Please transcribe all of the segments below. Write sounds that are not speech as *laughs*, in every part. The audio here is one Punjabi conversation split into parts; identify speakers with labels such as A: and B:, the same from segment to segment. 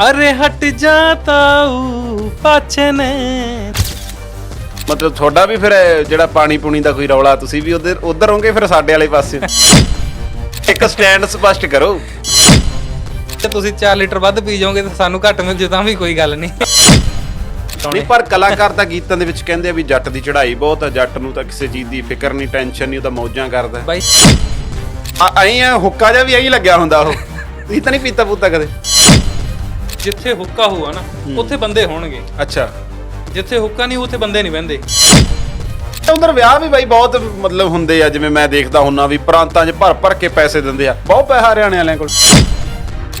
A: ਅਰੇ ਹਟ ਜਾਤਾ ਊ ਪਾਛੇ ਨੇ।
B: ਮਤਲਬ ਤੁਹਾਡਾ ਵੀ ਫਿਰ ਇਹ ਜਿਹੜਾ ਪਾਣੀ ਪੂਣੀ ਦਾ ਕੋਈ ਰੌਲਾ ਤੁਸੀਂ ਵੀ ਉਧਰ ਉਧਰ ਹੋਗੇ ਫਿਰ ਸਾਡੇ ਵਾਲੇ ਪਾਸੇ? ਇੱਕ ਸਟੈਂਡ ਸਪਸ਼ਟ ਕਰੋ।
A: ਤੇ ਤੁਸੀਂ 4 ਲੀਟਰ ਵੱਧ ਪੀ ਜਾਓਗੇ ਤਾਂ ਸਾਨੂੰ ਘੱਟ ਮਿਲ ਜੂ ਤਾਂ ਵੀ ਕੋਈ ਗੱਲ ਨਹੀਂ।
B: ਨਹੀਂ ਪਰ ਕਲਾਕਾਰ ਤਾਂ ਗੀਤਾਂ ਦੇ ਵਿੱਚ ਕਹਿੰਦੇ ਆ ਵੀ ਜੱਟ ਦੀ ਚੜ੍ਹਾਈ ਬਹੁਤ ਆ ਜੱਟ ਨੂੰ ਤਾਂ ਕਿਸੇ ਚੀਜ਼ ਦੀ ਫਿਕਰ ਨਹੀਂ ਟੈਨਸ਼ਨ ਨਹੀਂ ਉਹ ਤਾਂ ਮੌਜਾਂ ਕਰਦਾ।
A: ਬਾਈ।
B: ਆਈ ਆ ਹੁੱਕਾ ਜਿਹਾ ਵੀ ਐਂ ਲੱਗਿਆ ਹੁੰਦਾ ਉਹ। ਤੁਸੀਂ ਤਾਂ ਨਹੀਂ ਪੀਤਾ ਪੂਤਾ ਕਦੇ?
A: ਜਿੱਥੇ ਹੁੱਕਾ ਹੋਊਗਾ ਨਾ ਉੱਥੇ ਬੰਦੇ ਹੋਣਗੇ।
B: ਅੱਛਾ।
A: ਜਿੱਥੇ ਹੁੱਕਾ ਨਹੀਂ ਉੱਥੇ ਬੰਦੇ ਨਹੀਂ ਬਹਿੰਦੇ।
B: ਉਧਰ ਵਿਆਹ ਵੀ ਬਾਈ ਬਹੁਤ ਮਤਲਬ ਹੁੰਦੇ ਆ ਜਿਵੇਂ ਮੈਂ ਦੇਖਦਾ ਹੁੰਨਾ ਵੀ ਪ੍ਰਾਂਤਾਂ 'ਚ ਭਰ ਭਰ ਕੇ ਪੈਸੇ ਦਿੰਦੇ ਆ। ਬਹੁਤ ਪੈਸਾ ਹਰਿਆਣੇ ਵਾਲਿਆਂ ਕੋਲ।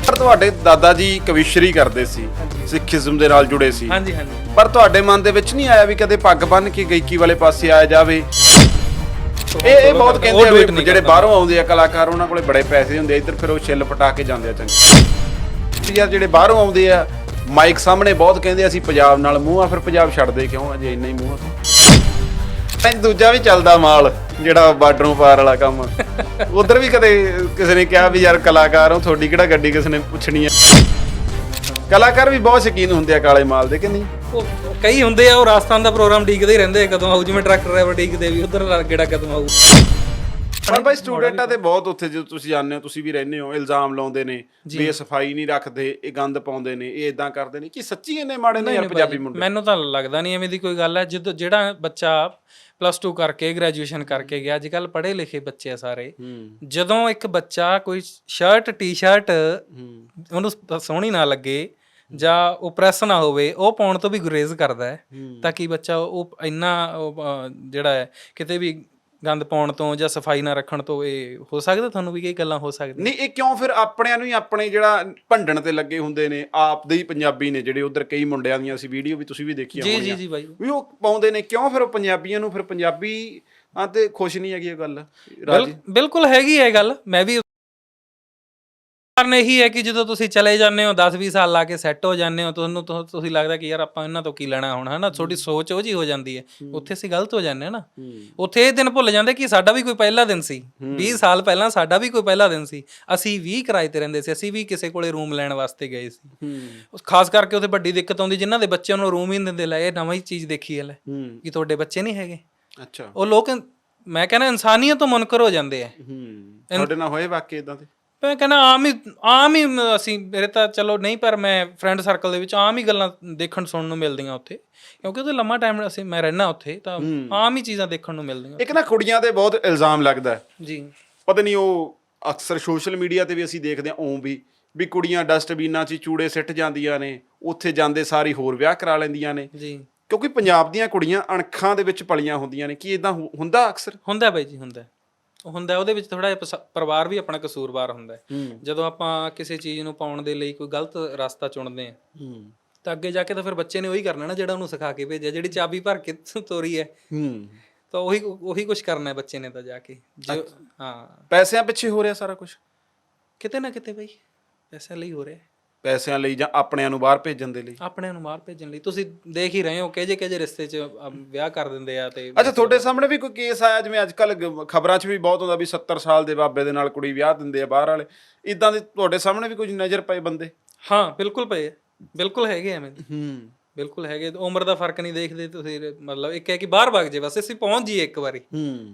B: ਪਰ ਤੁਹਾਡੇ ਦਾਦਾ ਜੀ ਕਵਿਸ਼ਰੀ ਕਰਦੇ ਸੀ ਸਿੱਖੀਜ਼ਮ ਦੇ ਨਾਲ ਜੁੜੇ ਸੀ।
A: ਹਾਂਜੀ ਹਾਂਜੀ।
B: ਪਰ ਤੁਹਾਡੇ ਮਨ ਦੇ ਵਿੱਚ ਨਹੀਂ ਆਇਆ ਵੀ ਕਦੇ ਪੱਗ ਬੰਨ ਕੇ ਗਾਇਕੀ ਵਾਲੇ ਪਾਸੇ ਆਇਆ ਜਾਵੇ? ਇਹ ਇਹ ਬਹੁਤ ਕਹਿੰਦੇ ਆ ਵੀ ਜਿਹੜੇ। ਬਾਹਰੋਂ ਆਉਂਦੇ ਆ ਕਲਾਕਾਰ ਉਹਨਾਂ ਕੋਲੇ ਬੜੇ ਪੈਸੇ ਹੁੰਦੇ ਆ ਇੱਧਰ ਫਿਰ ਉਹ ਛਿੱਲ ਪਟਾ ਕੇ ਜਾਂਦੇ ਆ ਚੰਗੇ। ਯਾਰ ਜਿਹੜੇ ਬਾਹਰੋਂ ਆਉਂਦੇ ਆ ਮਾਈਕ ਸਾਹਮਣੇ ਬਹੁਤ ਕਹਿੰਦੇ ਅਸੀਂ ਪੰਜਾਬ ਨਾਲ ਮੂੰਹ ਆ, ਫਿਰ ਪੰਜਾਬ ਛੱਡਦੇ ਕਿਉਂ ਆ ਇੰਨਾ ਹੀ ਮੂੰਹ ਆ? ਤਾਂ ਦੂਜਾ ਵੀ ਚੱਲਦਾ ਮਾਲ, ਜਿਹੜਾ ਬਾਰਡਰੋਂ ਪਾਰ ਵਾਲਾ ਕੰਮ। ਉਧਰ ਵੀ ਕਦੇ ਕਿਸੇ ਨੇ ਕਿਹਾ ਵੀ ਯਾਰ ਕਲਾਕਾਰ ਹੋ, ਤੁਹਾਡੀ ਕਿਹੜਾ ਗੱਡੀ ਕਿਸੇ ਨੇ ਪੁੱਛਣੀ ਆ? ਕਲਾਕਾਰ ਵੀ ਬਹੁਤ ਸ਼ੌਕੀਨ ਹੁੰਦੇ ਆ ਕਾਲੇ ਮਾਲ ਦੇ, ਕਿ ਨਹੀਂ?
A: ਉਹ ਕਈ ਹੁੰਦੇ ਆ, ਉਹ ਰਾਜਸਥਾਨ ਦਾ ਪ੍ਰੋਗਰਾਮ ਡੀਕਦੇ ਹੀ ਰਹਿੰਦੇ ਆ, ਕਦੋਂ ਆਊ, ਜਿਵੇਂ ਟਰੱਕ ਡਰਾਈਵਰ ਡੀਕਦੇ ਵੀ, ਉਧਰ ਗੇੜਾ ਕਦੋਂ ਆਊ।
B: ਪਰ ਭਾਈ ਸਟੂਡੈਂਟਾਂ ਤੇ ਬਹੁਤ ਉੱਥੇ ਜਦੋਂ ਤੁਸੀਂ ਜਾਂਦੇ ਹੋ ਤੁਸੀਂ ਵੀ ਰਹਿੰਦੇ ਹੋ ਇਲਜ਼ਾਮ ਲਾਉਂਦੇ ਨੇ ਵੀ ਇਹ ਸਫ਼ਾਈ ਨਹੀਂ ਰੱਖਦੇ ਇਹ ਗੰਦ ਪਾਉਂਦੇ ਨੇ ਇਹ ਇਦਾਂ ਕਰਦੇ ਨੇ। ਕੀ ਸੱਚੀ ਇੰਨੇ ਮਾੜੇ ਨੇ ਯਾਰ ਪੰਜਾਬੀ ਮੁੰਡੇ?
A: ਮੈਨੂੰ ਤਾਂ ਲੱਗਦਾ ਨਹੀਂ ਐਵੇਂ ਦੀ ਕੋਈ ਗੱਲ ਹੈ। ਜਦੋਂ ਜਿਹੜਾ ਬੱਚਾ ਪਲੱਸ 2 ਕਰਕੇ ਗ੍ਰੈਜੂਏਸ਼ਨ ਕਰਕੇ ਗਿਆ ਅੱਜ ਕੱਲ ਪੜ੍ਹੇ ਲਿਖੇ ਬੱਚੇ ਆ ਸਾਰੇ। ਜਦੋਂ ਇੱਕ ਬੱਚਾ ਕੋਈ ਸ਼ਰਟ ਟੀ-ਸ਼ਰਟ ਉਹਨੂੰ ਸੋਹਣੀ ਨਾ ਲੱਗੇ ਜਾਂ ਉਹ ਪ੍ਰੈਸ ਨਾ ਹੋਵੇ ਉਹ ਪਾਉਣ ਤੋਂ ਵੀ ਗੁਰੇਜ਼ ਕਰਦਾ ਹੈ। ਤਾਂ ਕਿ ਬੱਚਾ ਉਹ ਇੰਨਾ ਜਿਹੜਾ ਹੈ ਕਿਤੇ ਵੀ ਗੰਦ ਪਾਉਣ ਤੋਂ ਜਾਂ ਸਫ਼ਾਈ ਨਾ ਰੱਖਣ ਤੋਂ ਇਹ ਹੋ ਸਕਦਾ ਤੁਹਾਨੂੰ ਵੀ ਇਹ ਗੱਲਾਂ ਹੋ ਸਕਦੀਆਂ?
B: ਨਹੀਂ ਇਹ ਕਿਉਂ ਫਿਰ ਆਪਣਿਆਂ ਨੂੰ ਹੀ ਆਪਣੇ ਜਿਹੜਾ ਭੰਡਣ ਤੇ ਲੱਗੇ ਹੁੰਦੇ ਨੇ ਆਪ ਦੇ ਹੀ ਪੰਜਾਬੀ ਨੇ ਜਿਹੜੇ ਉਧਰ ਕਈ ਮੁੰਡਿਆਂ ਦੀਆਂ ਸੀ ਵੀਡੀਓ ਵੀ ਤੁਸੀਂ ਵੀ ਦੇਖੀਆਂ
A: ਜੀ ਜੀ
B: ਹੋਣਗੀਆਂ
A: ਜੀ ਬਾਈ।
B: ਵੀ ਉਹ ਪਾਉਂਦੇ ਨੇ ਕਿਉਂ ਫਿਰ ਉਹ ਪੰਜਾਬੀਆਂ ਨੂੰ ਫਿਰ ਪੰਜਾਬੀ ਆ ਤੇ ਖੁਸ਼ ਨਹੀਂ ਹੈਗੀ ਇਹ ਗੱਲ ਰਾਜੀ?
A: ਬਿਲਕੁਲ ਹੈਗੀ ਹੈ ਇਹ ਗੱਲ ਮੈਂ ਵੀ ਕਾਰਨ ਇਹੀ ਹੈ ਕਿ ਜਦੋਂ ਤੁਸੀਂ ਚਲੇ ਜਾਂਦੇ ਹੋ 10 20 ਸਾਲ ਲਾ ਕੇ ਸੈੱਟ ਹੋ ਜਾਂਦੇ ਹੋ ਤੁਹਾਨੂੰ ਤੁਹ- ਤੁਸੀਂ ਲੱਗਦਾ ਕਿ ਯਾਰ ਆਪਾਂ ਇਹਨਾਂ ਤੋਂ ਕੀ ਲੈਣਾ ਹੁਣ ਹਨਾ? ਤੁਹਾਡੀ ਸੋਚ ਉਹ ਜੀ ਹੋ ਜਾਂਦੀ ਹੈ। ਉੱਥੇ ਅਸੀਂ ਗਲਤ ਹੋ ਜਾਂਦੇ ਹਾਂ ਨਾ। ਉੱਥੇ ਇਹ ਦਿਨ ਭੁੱਲ ਜਾਂਦੇ ਕਿ ਸਾਡਾ ਵੀ ਕੋਈ ਪਹਿਲਾ ਦਿਨ ਸੀ। 20 ਸਾਲ ਪਹਿਲਾਂ ਸਾਡਾ ਵੀ ਕੋਈ ਪਹਿਲਾ ਦਿਨ ਸੀ। ਅਸੀਂ ਵੀ ਕਿਰਾਏ ਤੇ ਰਹਿੰਦੇ ਸੀ ਅਸੀਂ ਵੀ ਕਿਸੇ ਕੋਲੇ ਰੂਮ ਲੈਣ ਵਾਸਤੇ ਗਏ ਸੀ। ਉਸ ਖਾਸ ਕਰਕੇ ਉੱਥੇ ਵੱਡੀ ਦਿੱਕਤ ਆਉਂਦੀ ਜਿਨ੍ਹਾਂ ਦੇ ਬੱਚਿਆਂ ਨੂੰ ਰੂਮ ਹੀ ਨਹੀਂ ਦਿੰਦੇ ਲੈ ਇਹ ਨਵਾਂ ਹੀ ਚੀਜ਼ ਦੇਖੀ ਹੈ ਲੈ।
B: ਹੂੰ।
A: ਕਿ ਤੁਹਾਡੇ ਬੱਚੇ ਨਹੀਂ ਹੈਗੇ।
B: ਅੱਛਾ।
A: ਉਹ ਲੋਕ ਮੈਂ ਕਹਿੰਦਾ ਇਨਸਾਨੀਅਤ ਤੋਂ ਮੁਨਕਰ ਹੋ ਜਾਂਦੇ ਆ।
B: ਹੂੰ। ਤੁਹਾਡੇ ਨਾਲ ਹੋਏ ਵਾਕਿਆ ਇਦਾਂ ਦੇ?
A: ਮੈਂ ਕਹਿੰਦਾ ਆਮ ਹੀ ਆਮ ਹੀ ਮ- ਅਸੀਂ ਮੇਰੇ ਤਾਂ ਚਲੋ ਨਹੀਂ ਪਰ ਮੈਂ ਫਰੈਂਡ ਸਰਕਲ ਦੇ ਵਿੱਚ ਆਮ ਹੀ ਗੱਲਾਂ ਦੇਖਣ ਸੁਣਨ ਨੂੰ ਮਿਲਦੀਆਂ ਉੱਥੇ। ਕਿਉਂਕਿ ਉਹਦੇ ਲੰਮਾ ਟਾਈਮ ਅਸੀਂ ਮੈਂ ਰਹਿਣਾ ਉੱਥੇ ਤਾਂ ਆਮ ਹੀ ਚੀਜ਼ਾਂ ਦੇਖਣ ਨੂੰ ਮਿਲਦੀਆਂ।
B: ਇੱਕ ਨਾ ਕੁੜੀਆਂ ਤੇ ਬਹੁਤ ਇਲਜ਼ਾਮ ਲੱਗਦਾ। ਹੈ
A: ਜੀ।
B: ਪਤਾ ਨਹੀਂ ਉਹ ਅਕਸਰ ਸੋਸ਼ਲ ਮੀਡੀਆ ਤੇ ਵੀ ਅਸੀਂ ਦੇਖਦੇ ਹਾਂ ਓਂ ਵੀ ਵੀ ਕੁੜੀਆਂ ਡਸਟਬਿਨਾਂ 'ਚ ਹੀ ਚੂੜੇ ਸਿੱਟ ਜਾਂਦੀਆਂ ਨੇ ਉੱਥੇ ਜਾਂਦੇ ਸਾਰੀ ਹੋਰ ਵਿਆਹ ਕਰਾ ਲੈਂਦੀਆਂ ਨੇ।
A: ਜੀ।
B: ਕਿਉਂਕਿ ਪੰਜਾਬ ਦੀਆਂ ਕੁੜੀਆਂ ਅਣਖਾਂ ਦੇ ਵਿੱਚ ਪਲੀਆਂ ਹੁੰਦੀਆਂ ਨੇ ਕੀ ਇਦਾਂ ਹੁੰਦਾ ਅਕਸਰ?
A: ਹੁੰਦਾ ਬਾਈ ਜੀ ਹੁੰਦਾ। ਹੁੰਦਾ ਉਹਦੇ ਵਿੱਚ ਥੋੜਾ ਜਿਹਾ ਪਰਿਵਾਰ ਵੀ ਆਪਣਾ ਕਸੂਰਵਾਰ ਹੁੰਦਾ ਹੈ। ਜਦੋਂ ਆਪਾਂ ਕਿਸੇ ਚੀਜ਼ ਨੂੰ ਪਾਉਣ ਦੇ ਲਈ ਕੋਈ ਗਲਤ ਰਸਤਾ ਚੁਣਦੇ ਆ
B: ਹੂੰ।
A: ਤਾਂ ਅੱਗੇ ਜਾ ਕੇ ਤਾਂ ਫਿਰ ਬੱਚੇ ਨੇ ਉਹੀ ਕਰਨਾ ਨਾ ਜਿਹੜਾ ਉਹਨੂੰ ਸਿਖਾ ਕੇ ਭੇਜਿਆ ਜਿਹੜੀ ਚਾਬੀ ਭਰ ਕੇ *laughs* ਤੋਰੀ ਹੈ। ਤਾਂ ਉਹੀ ਉਹੀ ਕੁਝ ਕਰਨਾ ਹੈ ਬੱਚੇ ਨੇ ਤਾਂ ਜਾ ਕੇ। ਹਾਂ।
B: ਪੈਸਿਆਂ ਪਿੱਛੇ ਹੋ ਰਿਹਾ ਸਾਰਾ ਕੁਝ
A: ਕਿਤੇ ਨਾ ਕਿਤੇ ਬਈ ਪੈਸੇ ਲਈ ਹੋ ਰਿਹਾ ਹੈ।
B: ਪੈਸਿਆਂ ਲਈ ਜਾਂ ਆਪਣਿਆਂ ਨੂੰ ਬਾਹਰ ਭੇਜਣ ਦੇ ਲਈ?
A: ਆਪਣਿਆਂ ਨੂੰ ਬਾਹਰ ਭੇਜਣ ਲਈ। ਤੁਸੀਂ ਦੇਖ ਹੀ ਰਹੇ ਹੋ ਕਿਹੜੇ ਕਿਹੜੇ ਰਿਸ਼ਤੇ 'ਚ ਅਮ, ਵਿਆਹ ਕਰ ਦਿੰਦੇ ਆ ਤੇ
B: ਅੱਛਾ ਤੁਹਾਡੇ ਸਾਹਮਣੇ ਵੀ ਕੋਈ ਕੇਸ ਆਇਆ ਜਿਵੇਂ ਅੱਜ ਕੱਲ ਖਬਰਾਂ 'ਚ ਵੀ ਬਹੁਤ ਹੁੰਦਾ ਵੀ 70 ਸਾਲ ਦੇ ਬਾਬੇ ਦੇ ਨਾਲ ਕੁੜੀ ਵਿਆਹ ਦਿੰਦੇ ਆ ਬਾਹਰ ਵਾਲੇ। ਇਦਾਂ ਦੇ ਤੁਹਾਡੇ ਸਾਹਮਣੇ ਵੀ ਕੁਝ ਨਜ਼ਰ ਪਏ ਬੰਦੇ?
A: ਹਾਂ ਬਿਲਕੁਲ ਪਏ। ਆ। ਬਿਲਕੁਲ ਹੈਗੇ ਐਵੇਂ ਦੇ।
B: ਹੂੰ।
A: ਬਿਲਕੁਲ ਹੈਗੇ। ਉਮਰ ਦਾ ਫ਼ਰਕ ਨਹੀਂ ਦੇਖਦੇ ਤੁਸੀਂ ਮਤਲਬ ਇੱਕ ਹੈ ਕਿ ਬਾਹਰ ਵਗ ਜੇ ਬਸ ਅਸੀਂ ਪਹੁੰਚ ਜਾਈਏ ਇੱਕ ਵਾਰੀ।
B: ਹੂੰ।